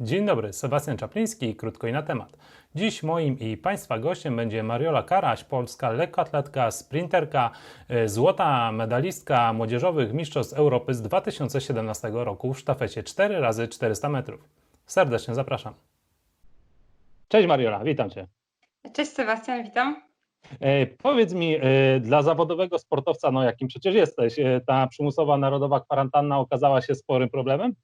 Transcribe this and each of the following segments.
Dzień dobry, Sebastian Czapliński, krótko i na temat. Dziś moim i Państwa gościem będzie Mariola Karaś, polska lekkoatletka, sprinterka, y, złota medalistka młodzieżowych mistrzostw Europy z 2017 roku w sztafecie 4 razy 400 metrów. Serdecznie zapraszam. Cześć Mariola, witam Cię. Cześć Sebastian, witam. E, powiedz mi, e, dla zawodowego sportowca, no jakim przecież jesteś, e, ta przymusowa narodowa kwarantanna okazała się sporym problemem?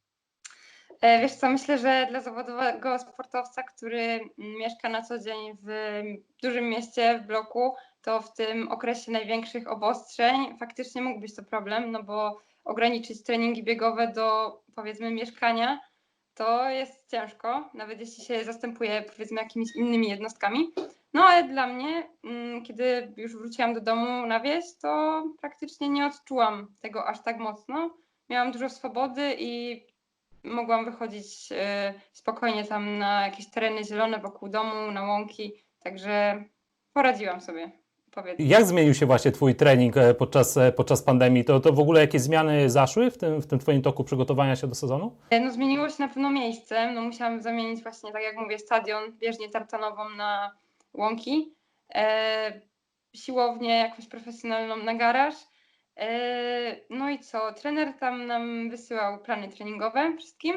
E, Wiesz co, myślę, że dla zawodowego sportowca, który mieszka na co dzień w dużym mieście, w bloku, to w tym okresie największych obostrzeń faktycznie mógł być to problem, no bo ograniczyć treningi biegowe do powiedzmy mieszkania to jest ciężko, nawet jeśli się zastępuje powiedzmy jakimiś innymi jednostkami. No ale dla mnie, mm, kiedy już wróciłam do domu na wieś, to praktycznie nie odczułam tego aż tak mocno. Miałam dużo swobody i mogłam wychodzić e, spokojnie tam na jakieś tereny zielone wokół domu, na łąki, także poradziłam sobie, powiedzmy. Jak zmienił się właśnie Twój trening e, podczas, e, podczas pandemii? To, to w ogóle jakieś zmiany zaszły w tym, w tym Twoim toku przygotowania się do sezonu? No zmieniło się na pewno miejsce, no musiałam zamienić właśnie, tak jak mówię, stadion, bieżnię tartanową na łąki, e, siłownię jakąś profesjonalną na garaż. E, no i co, trener tam nam wysyłał plany treningowe wszystkim.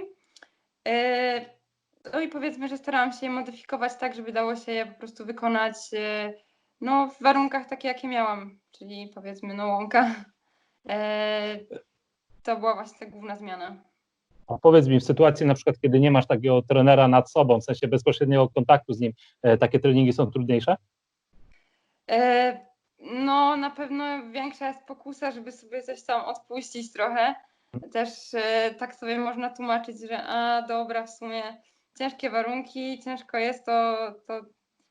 E, no i powiedzmy, że starałam się je modyfikować tak, żeby dało się je po prostu wykonać e, no, w warunkach takie, jakie miałam, czyli powiedzmy no łąka. To była właśnie ta główna zmiana. A powiedz mi, w sytuacji na przykład, kiedy nie masz takiego trenera nad sobą, w sensie bezpośredniego kontaktu z nim, takie treningi są trudniejsze? E, No, na pewno większa jest pokusa, żeby sobie coś tam odpuścić trochę. Też e, tak sobie można tłumaczyć, że a dobra, w sumie ciężkie warunki, ciężko jest to, to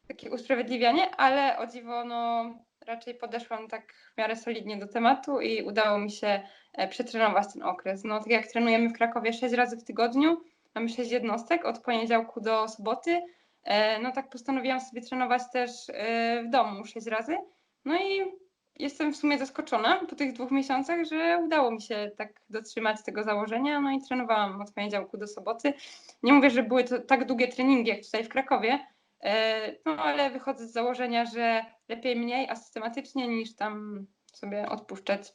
takie usprawiedliwianie, ale o dziwo, no raczej podeszłam tak w miarę solidnie do tematu i udało mi się e, przetrenować ten okres. No, tak jak trenujemy w Krakowie 6 razy w tygodniu, mamy 6 jednostek od poniedziałku do soboty, e, no tak postanowiłam sobie trenować też e, w domu 6 razy. No i jestem w sumie zaskoczona po tych dwóch miesiącach, że udało mi się tak dotrzymać tego założenia. No i trenowałam od poniedziałku do soboty. Nie mówię, że były to tak długie treningi jak tutaj w Krakowie, e, no ale wychodzę z założenia, że lepiej mniej, a systematycznie niż tam sobie odpuszczać.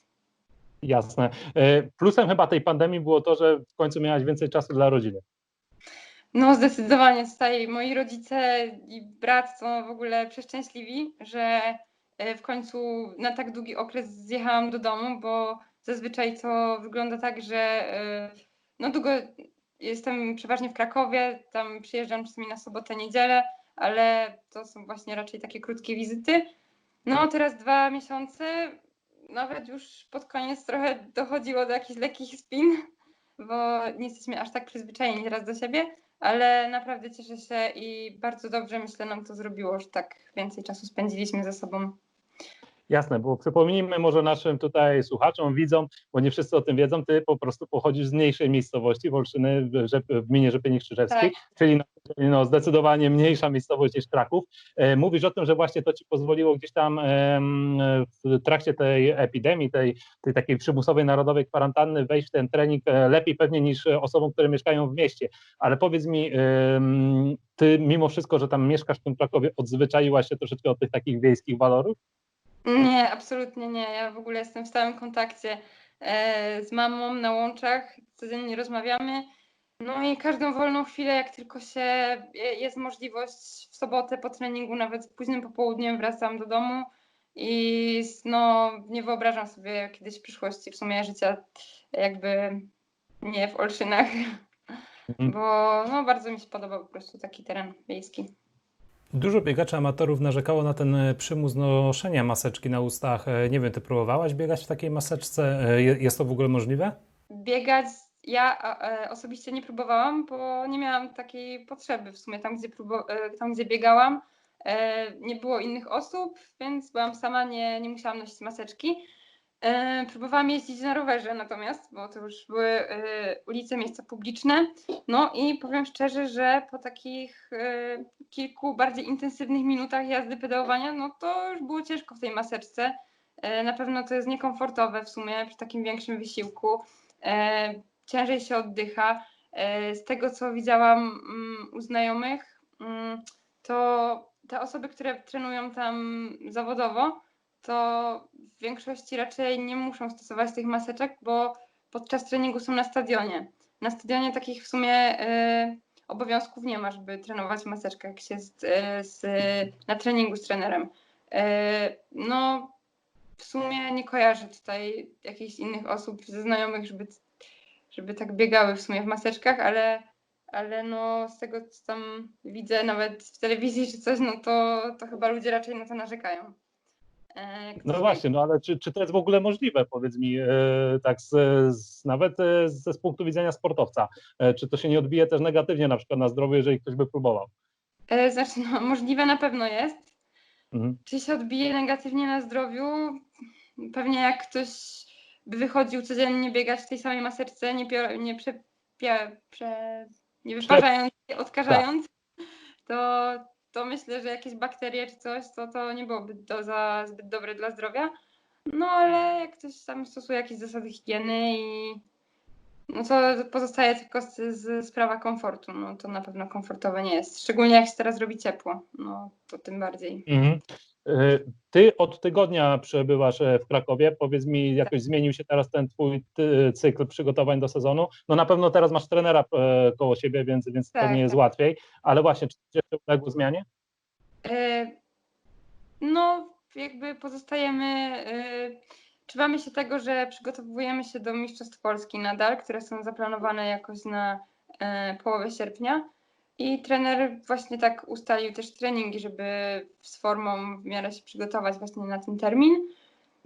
Jasne. E, Plusem chyba tej pandemii było to, że w końcu miałaś więcej czasu dla rodziny. No zdecydowanie tutaj moi rodzice i brat są w ogóle przeszczęśliwi, że w końcu na tak długi okres zjechałam do domu, bo zazwyczaj to wygląda tak, że e, no długo jestem przeważnie w Krakowie, tam przyjeżdżam czasami na sobotę, niedzielę, ale to są właśnie raczej takie krótkie wizyty. No teraz dwa miesiące, nawet już pod koniec trochę dochodziło do jakichś lekkich spin, bo nie jesteśmy aż tak przyzwyczajeni teraz do siebie, ale naprawdę cieszę się i bardzo dobrze myślę nam to zrobiło, że tak więcej czasu spędziliśmy ze sobą. Jasne, bo przypomnijmy może naszym tutaj słuchaczom, widzom, bo nie wszyscy o tym wiedzą, ty po prostu pochodzisz z mniejszej miejscowości, Wolszyny w, Rzep- w gminie Rzepiennik Krzyżewski, Tak. czyli no, no, zdecydowanie mniejsza miejscowość niż Kraków. E, Mówisz o tym, że właśnie to ci pozwoliło gdzieś tam w trakcie tej epidemii, tej, tej takiej przymusowej narodowej kwarantanny wejść w ten trening e, lepiej pewnie niż osobom, które mieszkają w mieście. Ale powiedz mi, ty mimo wszystko, że tam mieszkasz w tym Krakowie, odzwyczaiłaś się troszeczkę od tych takich wiejskich walorów? Nie, absolutnie nie. Ja w ogóle jestem w stałym kontakcie e, z mamą na łączach, codziennie rozmawiamy. No i każdą wolną chwilę, jak tylko się je- jest możliwość w sobotę po treningu, nawet z późnym popołudniem wracam do domu i no nie wyobrażam sobie kiedyś w przyszłości w sumie życia jakby nie w Olszynach, Mhm. bo no bardzo mi się podoba po prostu taki teren wiejski. Dużo biegaczy amatorów narzekało na ten e, przymus noszenia maseczki na ustach. E, Nie wiem, ty próbowałaś biegać w takiej maseczce? E, je- Jest to w ogóle możliwe? Biegać ja osobiście nie próbowałam, bo nie miałam takiej potrzeby w sumie tam, gdzie, tam, gdzie biegałam. Nie było innych osób, więc byłam sama, nie, nie musiałam nosić maseczki. E, Próbowałam jeździć na rowerze natomiast, bo to już były e, ulice, miejsca publiczne. No i powiem szczerze, że po takich e, kilku bardziej intensywnych minutach jazdy pedałowania, no to już było ciężko w tej maseczce. E, Na pewno to jest niekomfortowe w sumie przy takim większym wysiłku. E, Ciężej się oddycha. E, Z tego, co widziałam mm, u znajomych, mm, to te osoby, które trenują tam zawodowo, to w większości raczej nie muszą stosować tych maseczek, bo podczas treningu są na stadionie. Na stadionie takich w sumie e, obowiązków nie ma, żeby trenować w maseczkach, jak się z, e, z, na treningu z trenerem. E, No, w sumie nie kojarzę tutaj jakichś innych osób ze znajomych, żeby, żeby tak biegały w sumie w maseczkach, ale, ale no z tego co tam widzę nawet w telewizji czy coś, no to, to chyba ludzie raczej na to narzekają. E, No właśnie, no ale czy, czy to jest w ogóle możliwe, powiedz mi, e, tak z, z, nawet e, ze z punktu widzenia sportowca, czy to się nie odbije też negatywnie na przykład na zdrowiu, jeżeli ktoś by próbował? Znaczy, no, możliwe na pewno jest. Mhm. Czy się odbije negatywnie na zdrowiu? Pewnie jak ktoś by wychodził codziennie biegać w tej samej maseczce, nie, pio, nie, prze, pia, prze, nie wyparzając, nie odkażając, to, to myślę, że jakieś bakterie czy coś, to, to nie byłoby to za zbyt dobre dla zdrowia. No ale jak ktoś tam stosuje jakieś zasady higieny i no to pozostaje tylko z, z sprawa komfortu. No to na pewno komfortowe nie jest. Szczególnie jak się teraz robi ciepło. No to tym bardziej. Mhm. E, Ty od tygodnia przebywasz e, w Krakowie. Powiedz mi, jakoś zmienił się teraz ten twój cykl przygotowań do sezonu? No na pewno teraz masz trenera e, koło siebie, więc, więc Tak, pewnie jest tak. łatwiej, ale właśnie, czy jeszcze uległo zmianie? No, jakby pozostajemy, trzymamy się tego, że przygotowujemy się do Mistrzostw Polski nadal, które są zaplanowane jakoś na połowę sierpnia. I trener właśnie tak ustalił też treningi, żeby z formą w miarę się przygotować właśnie na ten termin.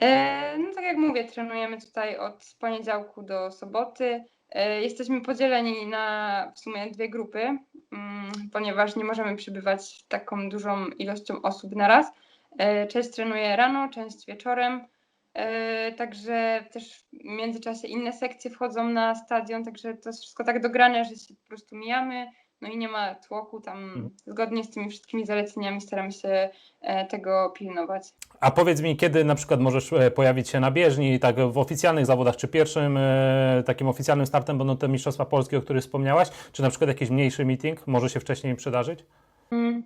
E, No tak jak mówię, trenujemy tutaj od poniedziałku do soboty. E, Jesteśmy podzieleni na w sumie dwie grupy, mm, ponieważ nie możemy przybywać taką dużą ilością osób na raz. E, Część trenuje rano, część wieczorem. Także też w międzyczasie inne sekcje wchodzą na stadion, także to jest wszystko tak dograne, że się po prostu mijamy. No i nie ma tłoku tam. Mhm. Zgodnie z tymi wszystkimi zaleceniami staramy się e, tego pilnować. A powiedz mi, kiedy na przykład możesz e, pojawić się na bieżni, tak w oficjalnych zawodach, czy pierwszym e, takim oficjalnym startem będą te Mistrzostwa Polskie, o których wspomniałaś, czy na przykład jakiś mniejszy meeting może się wcześniej przydarzyć? Mm,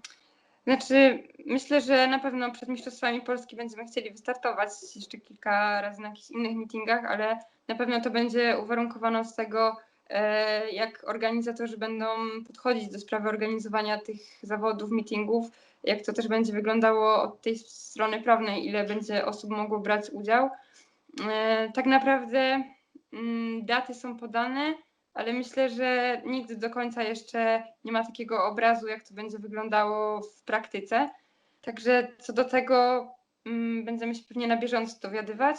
Znaczy, myślę, że na pewno przed Mistrzostwami Polski będziemy chcieli wystartować jeszcze kilka razy na jakichś innych meetingach, ale na pewno to będzie uwarunkowane z tego, jak organizatorzy będą podchodzić do sprawy organizowania tych zawodów, meetingów, jak to też będzie wyglądało od tej strony prawnej, ile będzie osób mogło brać udział. E, Tak naprawdę mm, daty są podane, ale myślę, że nikt do końca jeszcze nie ma takiego obrazu, jak to będzie wyglądało w praktyce. Także co do tego mm, będziemy się pewnie na bieżąco dowiadywać.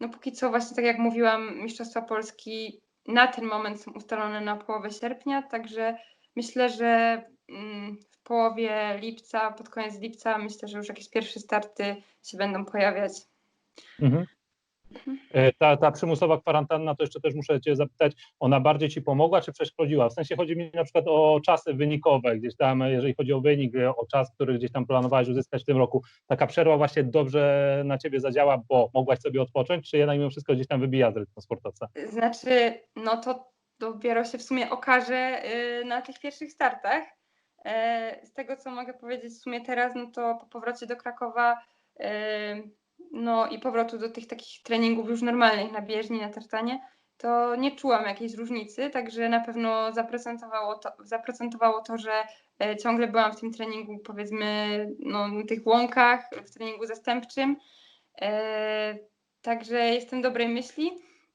No póki co właśnie tak jak mówiłam, Mistrzostwa Polski na ten moment są ustalone na połowę sierpnia, także myślę, że mm, w połowie lipca, pod koniec lipca myślę, że już jakieś pierwsze starty się będą pojawiać. Mhm. E, Ta, ta przymusowa kwarantanna, to jeszcze też muszę Cię zapytać, ona bardziej Ci pomogła, czy przeszkodziła? W sensie chodzi mi na przykład o czasy wynikowe, gdzieś tam, jeżeli chodzi o wynik, e, o czas, który gdzieś tam planowałeś uzyskać w tym roku. Taka przerwa właśnie dobrze na Ciebie zadziała, bo mogłaś sobie odpocząć, czy jednak mimo wszystko gdzieś tam wybija z rytmu sportowca? Znaczy, no to dopiero się w sumie okaże y, na tych pierwszych startach. E, Z tego, co mogę powiedzieć w sumie teraz, no to po powrocie do Krakowa, y, no i powrotu do tych takich treningów już normalnych na bieżni, na tartanie, to nie czułam jakiejś różnicy, także na pewno zaprocentowało to, zaprocentowało to że e, ciągle byłam w tym treningu, powiedzmy, no, na tych łąkach, w treningu zastępczym. E, Także jestem dobrej myśli.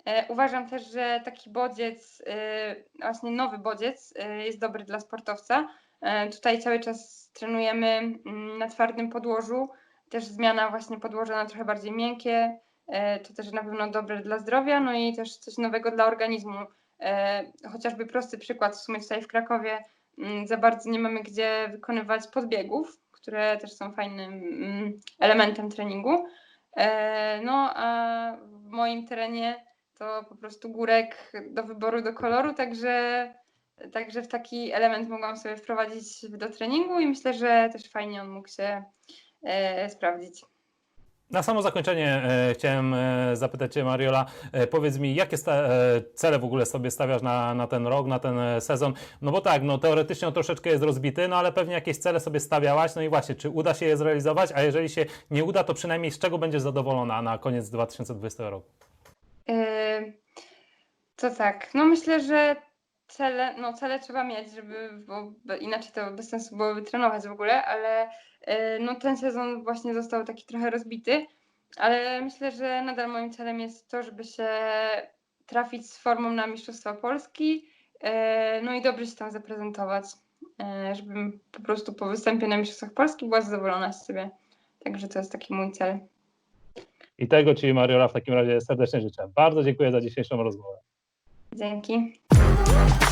E, Uważam też, że taki bodziec, e, właśnie nowy bodziec e, jest dobry dla sportowca. E, Tutaj cały czas trenujemy mm, na twardym podłożu, też zmiana właśnie podłoża na trochę bardziej miękkie, e, to też na pewno dobre dla zdrowia, no i też coś nowego dla organizmu. E, Chociażby prosty przykład, w sumie tutaj w Krakowie mm, za bardzo nie mamy gdzie wykonywać podbiegów, które też są fajnym mm, elementem treningu. E, No a w moim terenie to po prostu górek do wyboru do koloru, także, także w taki element mogłam sobie wprowadzić do treningu i myślę, że też fajnie on mógł się sprawdzić. Na samo zakończenie e, chciałem e, zapytać Cię, Mariola, e, powiedz mi, jakie sta, e, cele w ogóle sobie stawiasz na, na ten rok, na ten e, sezon? No bo tak, no teoretycznie on troszeczkę jest rozbity, no ale pewnie jakieś cele sobie stawiałaś, no i właśnie, czy uda się je zrealizować, a jeżeli się nie uda, to przynajmniej z czego będziesz zadowolona na koniec 2020 roku? Yy, To tak, no myślę, że cele, no cele trzeba mieć, żeby, bo inaczej to bez sensu byłoby trenować w ogóle, ale yy, no ten sezon właśnie został taki trochę rozbity, ale myślę, że nadal moim celem jest to, żeby się trafić z formą na Mistrzostwa Polski, yy, no i dobrze się tam zaprezentować, yy, żebym po prostu po występie na Mistrzostwach Polski była zadowolona z siebie. Także to jest taki mój cel. I tego Ci, Mariola, w takim razie serdecznie życzę. Bardzo dziękuję za dzisiejszą rozmowę. Dzięki. Yeah.